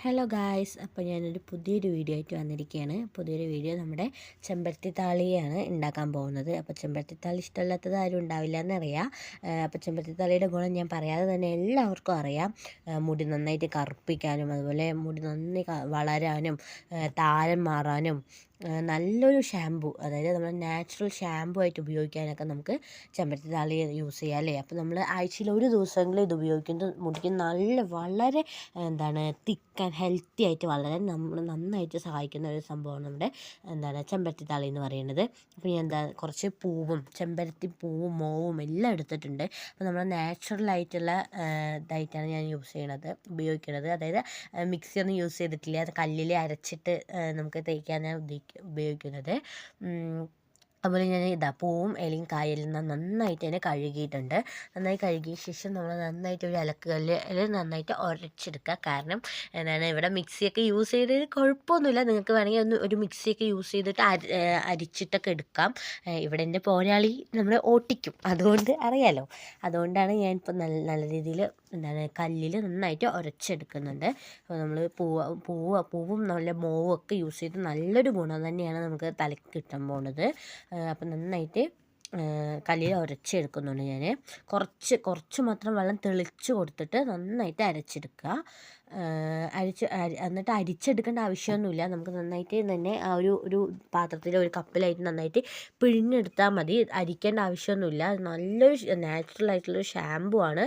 Hello guys അപ്പോൾ ഞാനൊരു പുതിയൊരു വീഡിയോ ആയിട്ട് വന്നിരിക്കുകയാണ്. പുതിയൊരു വീഡിയോ നമ്മുടെ ചെമ്പരത്തി താളിയാണ് ഉണ്ടാക്കാൻ പോകുന്നത്. അപ്പോൾ ചെമ്പരത്തി താളി ഇഷ്ടമല്ലാത്തത് ആരും ഉണ്ടാവില്ല എന്നറിയാം. അപ്പോൾ ചെമ്പരത്തി താളിയുടെ ഗുണം ഞാൻ പറയാതെ തന്നെ എല്ലാവർക്കും അറിയാം. മുടി നന്നായിട്ട് കറുപ്പിക്കാനും അതുപോലെ മുടി നന്നായി വളരാനും താരം മാറാനും നല്ലൊരു ഷാമ്പു അതായത് നമ്മൾ നാച്ചുറൽ ഷാമ്പു ആയിട്ട് ഉപയോഗിക്കാനൊക്കെ നമുക്ക് ചെമ്പരത്തി താളി യൂസ് ചെയ്യാം അല്ലേ? അപ്പോൾ നമ്മൾ ആഴ്ചയിൽ ഒരു ദിവസമെങ്കിലും ഇത് ഉപയോഗിക്കുന്നത് മുടിക്ക് നല്ല വളരെ എന്താണ് തിക്ക് ആൻഡ് ഹെൽത്തി ആയിട്ട് വളരെ നമ്മൾ നന്നായിട്ട് സഹായിക്കുന്ന ഒരു സംഭവമാണ് നമ്മുടെ എന്താണ് ചെമ്പരത്തി താളി എന്ന് പറയുന്നത്. അപ്പോൾ ഞാൻ എന്താ കുറച്ച് പൂവും ചെമ്പരത്തി പൂവും മോവും എല്ലാം എടുത്തിട്ടുണ്ട്. അപ്പോൾ നമ്മൾ നാച്ചുറൽ ആയിട്ടുള്ള ഇതായിട്ടാണ് ഞാൻ യൂസ് ചെയ്യണത് ഉപയോഗിക്കുന്നത് അതായത് മിക്സി ഒന്നും യൂസ് ചെയ്തിട്ടില്ല. അത് കല്ലിൽ അരച്ചിട്ട് നമുക്ക് നമുക്ക് ഞാൻ ഉദ്ദേശിക്കുന്നത് ഉപയോഗിക്കുന്നത് ഉം, അതുപോലെ ഞാൻ ഇതാ പൂവും ഇലയും കായെല്ലാം ന- നന്നായിട്ട് തന്നെ കഴുകിയിട്ടുണ്ട്. നന്നായി കഴുകിയ ശേഷം നമ്മൾ നന്നായിട്ട് ഒരു അലക്കുകല്ലിൽ നന്നായിട്ട് ഉരച്ചെടുക്കുക. കാരണം എന്താണ് ഇവിടെ മിക്സിയൊക്കെ യൂസ് ചെയ്തത് കുഴപ്പമൊന്നുമില്ല. നിങ്ങൾക്ക് വേണമെങ്കിൽ ഒന്ന് ഒരു മിക്സിയൊക്കെ യൂസ് ചെയ്തിട്ട് അരി അരിച്ചിട്ടൊക്കെ എടുക്കാം. ഇവിടെ എന്റെ പോരാളി നമ്മൾ ഓട്ടിക്കും. അതുകൊണ്ട് അറിയാലോ. അതുകൊണ്ടാണ് ഞാൻ ഇപ്പം നല്ല നല്ല രീതിയിൽ എന്താണ് കല്ലിൽ നന്നായിട്ട് ഉരച്ചെടുക്കുന്നുണ്ട്. അപ്പോൾ നമ്മൾ പൂവ് പൂവ് പൂവും നല്ല മോവും ഒക്കെ യൂസ് ചെയ്ത് നല്ലൊരു ഗുണം തന്നെയാണ് നമുക്ക് തലയ്ക്ക് കിട്ടാൻ പോകുന്നത് അപ്പം നന്നായിട്ട് കല്ലിൽ ഉരച്ചെടുക്കുന്നുണ്ട് ഞാൻ കുറച്ച് കുറച്ച് മാത്രം വെള്ളം തെളിച്ച് കൊടുത്തിട്ട് നന്നായിട്ട് അരച്ചെടുക്കുക. അരിച്ച് അരി എന്നിട്ട് അരിച്ചെടുക്കേണ്ട ആവശ്യമൊന്നുമില്ല. നമുക്ക് നന്നായിട്ട് തന്നെ ആ ഒരു ഒരു പാത്രത്തിൽ ഒരു കപ്പിലായിട്ട് നന്നായിട്ട് പിഴിഞ്ഞെടുത്താൽ മതി. അരിക്കേണ്ട ആവശ്യമൊന്നുമില്ല. നല്ലൊരു നാച്ചുറൽ ആയിട്ടുള്ളൊരു ഷാമ്പു ആണ്.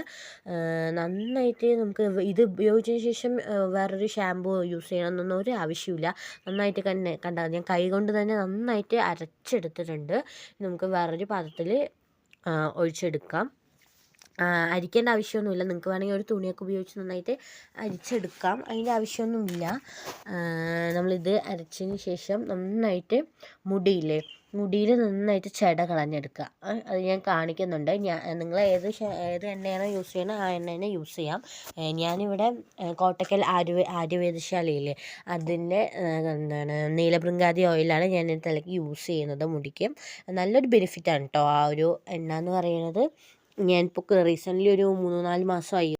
നന്നായിട്ട് നമുക്ക് ഇത് ഉപയോഗിച്ചതിന് ശേഷം വേറൊരു ഷാമ്പു യൂസ് ചെയ്യണമെന്നൊന്നും ഒരു ആവശ്യമില്ല നന്നായിട്ട് തന്നെ കണ്ടാൽ ഞാൻ കൈ കൊണ്ട് തന്നെ നന്നായിട്ട് അരച്ചെടുത്തിട്ടുണ്ട്. നമുക്ക് വേറൊരു പാത്രത്തിൽ ഒഴിച്ചെടുക്കാം. അരിക്കേണ്ട ആവശ്യമൊന്നുമില്ല. നിങ്ങൾക്ക് വേണമെങ്കിൽ ഒരു തുണിയൊക്കെ ഉപയോഗിച്ച് നന്നായിട്ട് അരിച്ചെടുക്കാം. അതിന്റെ ആവശ്യമൊന്നുമില്ല. നമ്മളിത് അരച്ചതിന് ശേഷം നന്നായിട്ട് മുടിയില്ലേ? മുടിയിൽ നന്നായിട്ട് ചെട കളഞ്ഞെടുക്കുക. അത് ഞാൻ കാണിക്കുന്നുണ്ട്. ഞാൻ നിങ്ങൾ ഏത് ഏത് എണ്ണയാണോ യൂസ് ചെയ്യുന്നത് ആ എണ്ണ തന്നെ യൂസ് ചെയ്യാം. ഞാനിവിടെ കോട്ടക്കൽ ആയുർവേ ആയുർവേദശാലയില്ലേ അതിന്റെ എന്താണ് നീലഭൃങ്കാതി ഓയിലാണ് ഞാൻ തലയ്ക്ക് യൂസ് ചെയ്യുന്നത് മുടിക്ക്. നല്ലൊരു ബെനിഫിറ്റാണ് കേട്ടോ ആ ഒരു എണ്ണ എന്ന് പറയുന്നത്. ഞാനിപ്പോൾ റീസെന്റ്ലി ഒരു മൂന്ന് നാല് മാസമായി